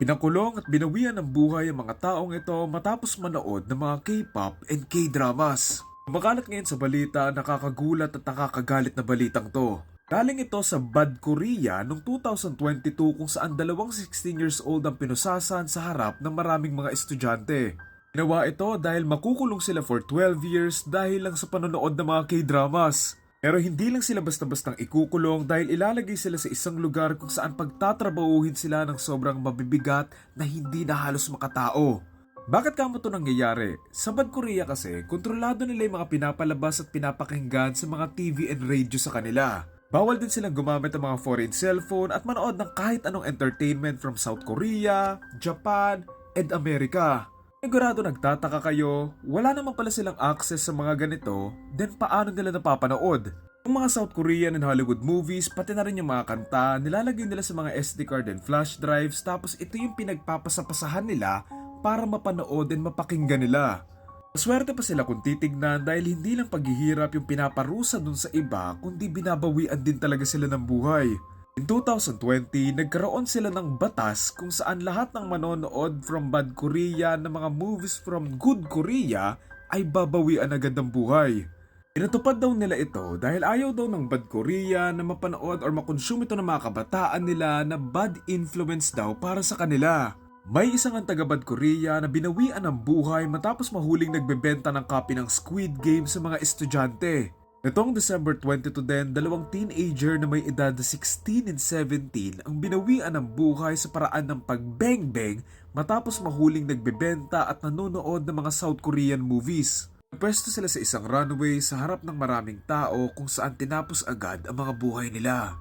Pinakulong at binawian ng buhay ang mga taong ito matapos manood ng mga K-pop and K-dramas. Makalat ngayon sa balita, nakakagulat at nakakagalit na balitang to. Galing ito sa Bad Korea noong 2022 kung saan dalawang 16 years old ang pinusasan sa harap ng maraming mga estudyante. Ginawa ito dahil makukulong sila for 12 years dahil lang sa panonood ng mga K-dramas. Pero hindi lang sila basta-bastang ikukulong dahil ilalagay sila sa isang lugar kung saan pagtatrabahuhin sila ng sobrang mabibigat na hindi na halos makatao. Bakit kamo to nangyayari? Sa Bad Korea kasi, kontrolado nila yung mga pinapalabas at pinapakinggan sa mga TV and radio sa kanila. Bawal din silang gumamit ng mga foreign cellphone at manood ng kahit anong entertainment from South Korea, Japan, and Amerika. Sigurado nagtataka kayo, wala naman pala silang access sa mga ganito, then paano nila napapanood? Yung mga South Korean and Hollywood movies, pati na rin yung mga kanta, nilalagay nila sa mga SD card and flash drives tapos ito yung pinagpapasapasahan nila para mapanood and mapakinggan nila. Maswerte pa sila kung titignan dahil hindi lang paghihirap yung pinaparusa dun sa iba kundi binabawian din talaga sila ng buhay. In 2020, nagkaroon sila ng batas kung saan lahat ng manonood from Bad Korea ng mga movies from Good Korea ay babawian agad ng buhay. Pinatupad daw nila ito dahil ayaw daw ng Bad Korea na mapanood or makonsume ito ng mga kabataan nila na bad influence daw para sa kanila. May isang ang taga Bad Korea na binawian ng buhay matapos mahuling nagbebenta ng copy ng Squid Game sa mga estudyante. Nitong December 22 din, dalawang teenager na may edad na 16 and 17 ang binawian ng buhay sa paraan ng pagbeng-beng matapos mahuling nagbebenta at nanonood ng mga South Korean movies. Pwesto sila sa isang runway sa harap ng maraming tao kung saan tinapos agad ang mga buhay nila.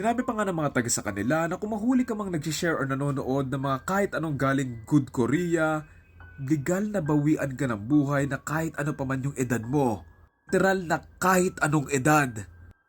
Sinabi pa nga ng mga taga sa kanila na kung mahuli ka mang nag-share or nanonood ng mga kahit anong galing Good Korea, legal na bawian ka ng buhay na kahit ano pa man yung edad mo. Literal na kahit anong edad.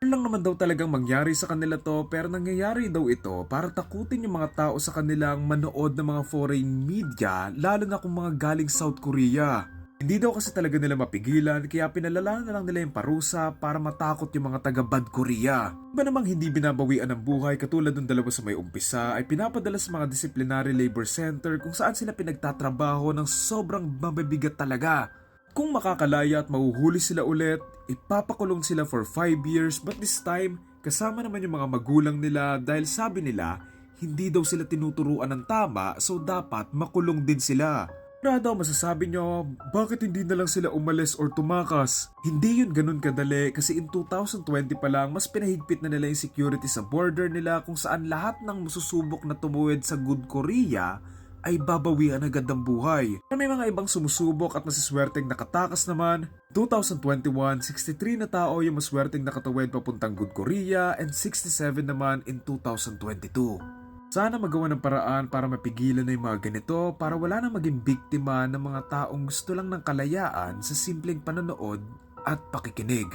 Lang naman daw talagang mangyari sa kanila to pero nangyayari daw ito para takutin yung mga tao sa kanilang manood ng mga foreign media lalo na kung mga galing South Korea. Hindi daw kasi talaga nila mapigilan kaya pinalala na lang nila yung parusa para matakot yung mga taga Bad Korea. Iba namang hindi binabawian ng buhay katulad ng dalawa sa may umpisa ay pinapadala sa mga disciplinary labor center kung saan sila pinagtatrabaho ng sobrang mabibigat talaga. Kung makakalaya at mahuhuli sila ulit, ipapakulong sila for 5 years but this time kasama naman yung mga magulang nila dahil sabi nila hindi daw sila tinuturuan ng tama so dapat makulong din sila. Ano daw masasabi nyo, bakit hindi na lang sila umalis or tumakas? Hindi yun ganun kadali kasi in 2020 pa lang mas pinahigpit na nila yung security sa border nila kung saan lahat ng masusubok na tumuwid sa Good Korea ay babawian agad ng buhay. Pero may mga ibang sumusubok at masiswerteng nakatakas naman. 2021, 63 na tao yung maswerteng nakatawid papuntang Good Korea and 67 naman in 2022. Sana magawa ng paraan para mapigilan na yung mga ganito para wala nang maging biktima ng mga taong gusto lang ng kalayaan sa simpleng panonood at pakikinig.